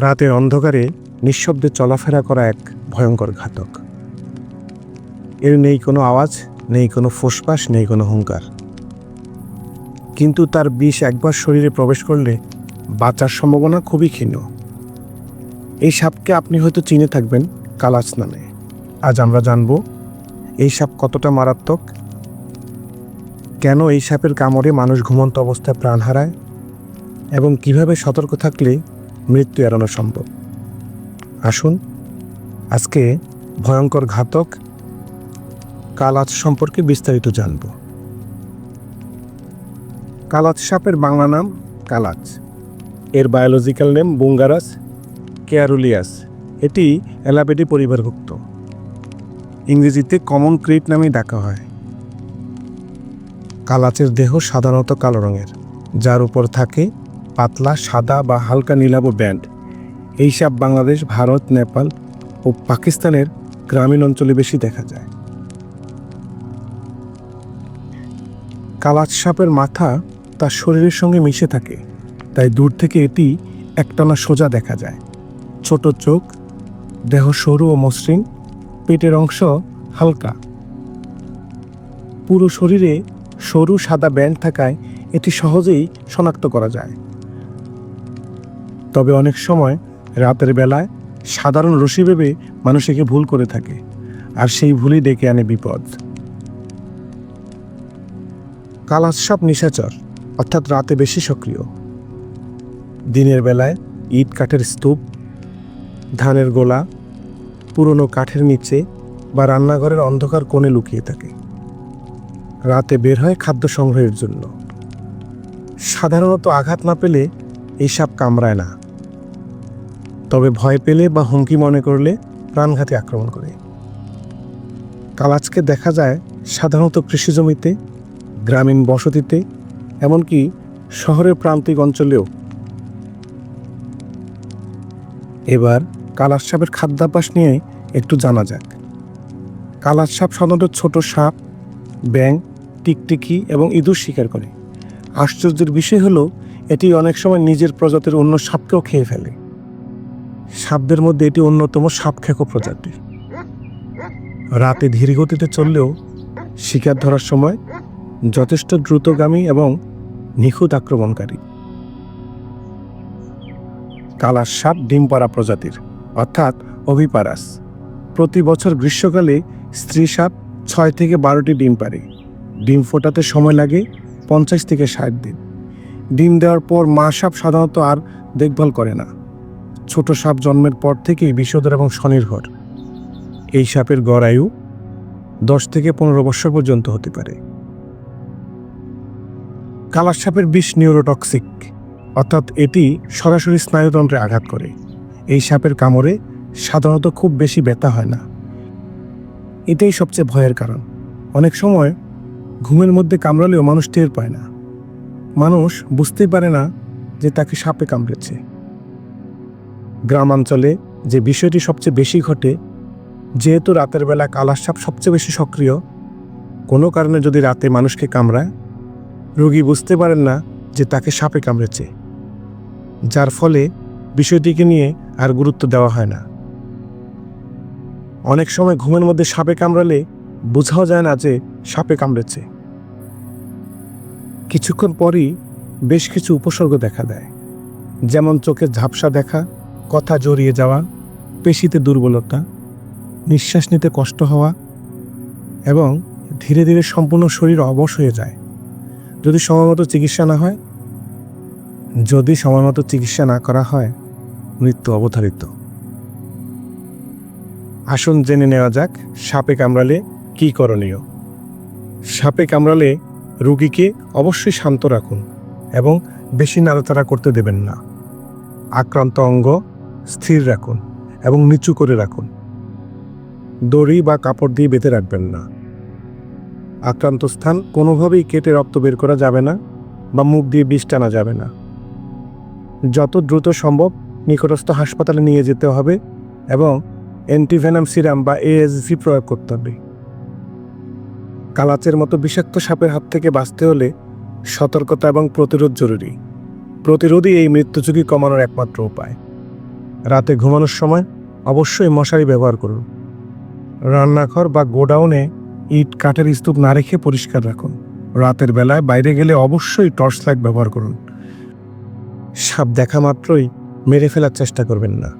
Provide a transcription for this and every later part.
রাতের অন্ধকারে নিঃশব্দে চলাফেরা করা এক ভয়ঙ্কর ঘাতক। এর নেই কোনো আওয়াজ, নেই কোনো ফোসফাস, নেই কোনো হুঙ্কার। কিন্তু তার বিষ একবার শরীরে প্রবেশ করলে বাঁচার সম্ভাবনা খুবই ক্ষীণ। এই সাপকে আপনি হয়তো চিনে থাকবেন কালাচ নামে। আজ আমরা জানব, এই সাপ কতটা মারাত্মক? কেন এই সাপের কামড়ে মানুষ ঘুমন্ত অবস্থায় প্রাণ হারায়? এবং কীভাবে সতর্ক থাকলে মৃত্যু এড়ানো সম্ভব। আসুন, আজকে ভয়ঙ্কর ঘাতক কালাচ সম্পর্কে বিস্তারিত জানব। কালাচ সাপের বাংলা নাম কালাচ এর বায়োলজিক্যাল নেম বুঙ্গারাস কেয়ারুলিয়াস। এটি অ্যালাবেডি পরিবারভুক্ত। ইংরেজিতে কমন ক্রিট নামে ডাকা হয়। কালাচের দেহ সাধারণত কালো রঙের, যার উপর থাকে পাতলা, সাদা বা হালকা নীলাভ ব্যান্ড। এই সাপ বাংলাদেশ, ভারত, নেপাল ও পাকিস্তানের গ্রামীণ অঞ্চলে বেশি দেখা যায়। কালাচ সাপের মাথা তার শরীরের সঙ্গে মিশে থাকে, তাই দূর থেকে এটি একটানা সোজা দেখা যায়। ছোট চোখ, দেহ সরু ও মসৃণ, পেটের অংশ হালকা। পুরো শরীরে সরু সাদা ব্যান্ড থাকায় এটি সহজেই শনাক্ত করা যায়। তবে অনেক সময় রাতের বেলায় সাধারণ রশি ভেবে মানুষ একে ভুল করে থাকে, আর সেই ভুলই ডেকে আনে বিপদ। কালাস নিশাচর, অর্থাৎ রাতে বেশি সক্রিয়। দিনের বেলায় ইট কাঠের স্তূপ, ধানের গোলা, পুরনো কাঠের নিচে বা রান্নাঘরের অন্ধকার কোণে লুকিয়ে থাকে। রাতে বের হয় খাদ্য সংগ্রহের জন্য। সাধারণত আঘাত না পেলে এই সাপ কামড়ায় না। তবে ভয় পেলে বা হুমকি মনে করলে প্রাণঘাতী আক্রমণ করে। কালাচকে দেখা যায় সাধারণত কৃষি জমিতে, গ্রামীণ বসতিতে, এমনকি শহরের প্রান্তিক অঞ্চলেও। এবার কালার সাপের খাদ্যাভ্যাস নিয়ে একটু জানা যাক। কালার সাপ সাধারণত ছোট সাপ ব্যাং টিকটিকি এবং ইঁদুর শিকার করে। আশ্চর্যের বিষয় হলো, এটি অনেক সময় নিজের প্রজাতির অন্য সাপকেও খেয়ে ফেলে। সাপদের মধ্যে এটি অন্যতম সাপ খেকো প্রজাতি রাতে ধীর গতিতে চললেও শিকার ধরার সময় যথেষ্ট দ্রুতগামী এবং নিখুঁত আক্রমণকারী। কালার সাপ ডিম পাড়া প্রজাতির, অর্থাৎ অভিপারাস। প্রতি বছর গ্রীষ্মকালে স্ত্রী সাপ ছয় থেকে বারোটি ডিম পারে ডিম ফোটাতে সময় লাগে পঞ্চাশ থেকে ষাট দিন। ডিম দেওয়ার পর মা সাপ সাধারণত আর দেখভাল করে না। ছোট সাপ জন্মের পর থেকেই বিষধর এবং স্বনির্ভর। এই সাপের গড় আয়ু দশ থেকে পনেরো বছর পর্যন্ত হতে পারে। কালার সাপের বিষ নিউরোটক্সিক, অর্থাৎ এটি সরাসরি স্নায়ুতন্ত্রে আঘাত করে। এই সাপের কামড়ে সাধারণত খুব বেশি ব্যথা হয় না। এটাই সবচেয়ে ভয়ের কারণ। অনেক সময় ঘুমের মধ্যে কামড়ালেও মানুষ টের পায় না। মানুষ বুঝতেই পারে না যে তাকে সাপে কামড়েছে। গ্রামাঞ্চলে যে বিষয়টি সবচেয়ে বেশি ঘটে, যেহেতু রাতের বেলা কালার সাপ সবচেয়ে বেশি সক্রিয়, কোনো কারণে যদি রাতে মানুষকে কামড়ায়, রোগী বুঝতে পারেন না যে তাকে সাপে কামড়েছে। যার ফলে বিষয়টিকে নিয়ে আর গুরুত্ব দেওয়া হয় না। অনেক সময় ঘুমের মধ্যে সাপে কামড়ালে বোঝাও যায় না যে সাপে কামড়েছে। কিছুক্ষণ পরই বেশ কিছু উপসর্গ দেখা দেয়। যেমন চোখের ঝাপসা দেখা কথা জড়িয়ে যাওয়া, পেশিতে দুর্বলতা, নিঃশ্বাস নিতে কষ্ট হওয়া এবং ধীরে ধীরে সম্পূর্ণ শরীর অবশ হয়ে যায়। যদি সময়মতো চিকিৎসা না হয়, যদি সময়মতো চিকিৎসা না করা হয়, মৃত্যু অবধারিত। আসুন জেনে নেওয়া যাক সাপে কামড়ালে কী করণীয়। সাপে কামড়ালে রুগীকে অবশ্যই শান্ত রাখুন এবং বেশি নাড়াচাড়া করতে দেবেন না। আক্রান্ত অঙ্গ স্থির রাখুন এবং নিচু করে রাখুন। দড়ি বা কাপড় দিয়ে বেঁধে রাখবেন না। আক্রান্ত স্থান কোনোভাবেই কেটে রক্ত বের করা যাবে না বা মুখ দিয়ে বিষ টানা যাবে না। যত দ্রুত সম্ভব নিকটস্থ হাসপাতালে নিয়ে যেতে হবে এবং অ্যান্টিভেনাম সিরাম বা এএসভি প্রয়োগ করতে হবে। কালাচের মতো বিষাক্ত সাপের হাত থেকে বাঁচতে হলে সতর্কতা এবং প্রতিরোধ জরুরি। প্রতিরোধই এই মৃত্যু ঝুঁকি কমানোর একমাত্র উপায়। রাতে ঘুমানোর সময় অবশ্যই মশারি ব্যবহার করুন। রান্নাঘর বা গোডাউনে ইট, কাঠের স্তূপ না রেখে পরিষ্কার রাখুন। রাতের বেলায় বাইরে গেলে অবশ্যই টর্চ লাইট ব্যবহার করুন। সাপ দেখা মাত্রই মেরে ফেলার চেষ্টা করবেন না।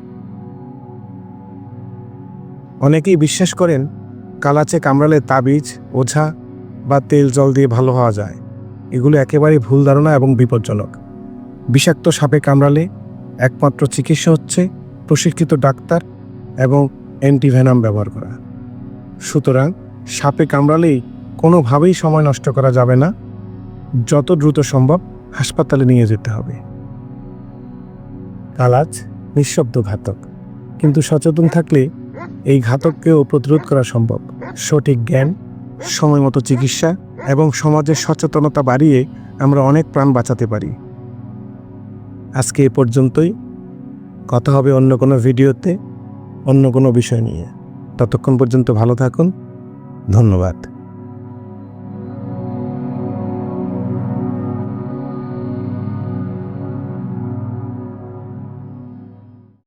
অনেকেই বিশ্বাস করেন, কালাচে কামড়ালে তাবিজ ওঝা বা তেল জল দিয়ে ভালো হওয়া যায়। এগুলো একেবারেই ভুল ধারণা এবং বিপজ্জনক। বিষাক্ত সাপে কামড়ালে একমাত্র চিকিৎসা হচ্ছে প্রশিক্ষিত ডাক্তার এবং অ্যান্টিভেনাম ব্যবহার করা। সুতরাং সাপে কামড়ালেই কোনোভাবেই সময় নষ্ট করা যাবে না। যত দ্রুত সম্ভব হাসপাতালে নিয়ে যেতে হবে। কালাজ নিঃশব্দ ঘাতক। কিন্তু সচেতন থাকলে এই ঘাতককেও প্রতিরোধ করা সম্ভব। সঠিক জ্ঞান, সময় মতো চিকিৎসা এবং সমাজের সচেতনতা বাড়িয়ে আমরা অনেক প্রাণ বাঁচাতে পারি। আজকে এ পর্যন্তই। কথা হবে অন্য কোনো ভিডিওতে অন্য কোনো বিষয় নিয়ে। ততক্ষণ পর্যন্ত ভালো থাকুন। ধন্যবাদ।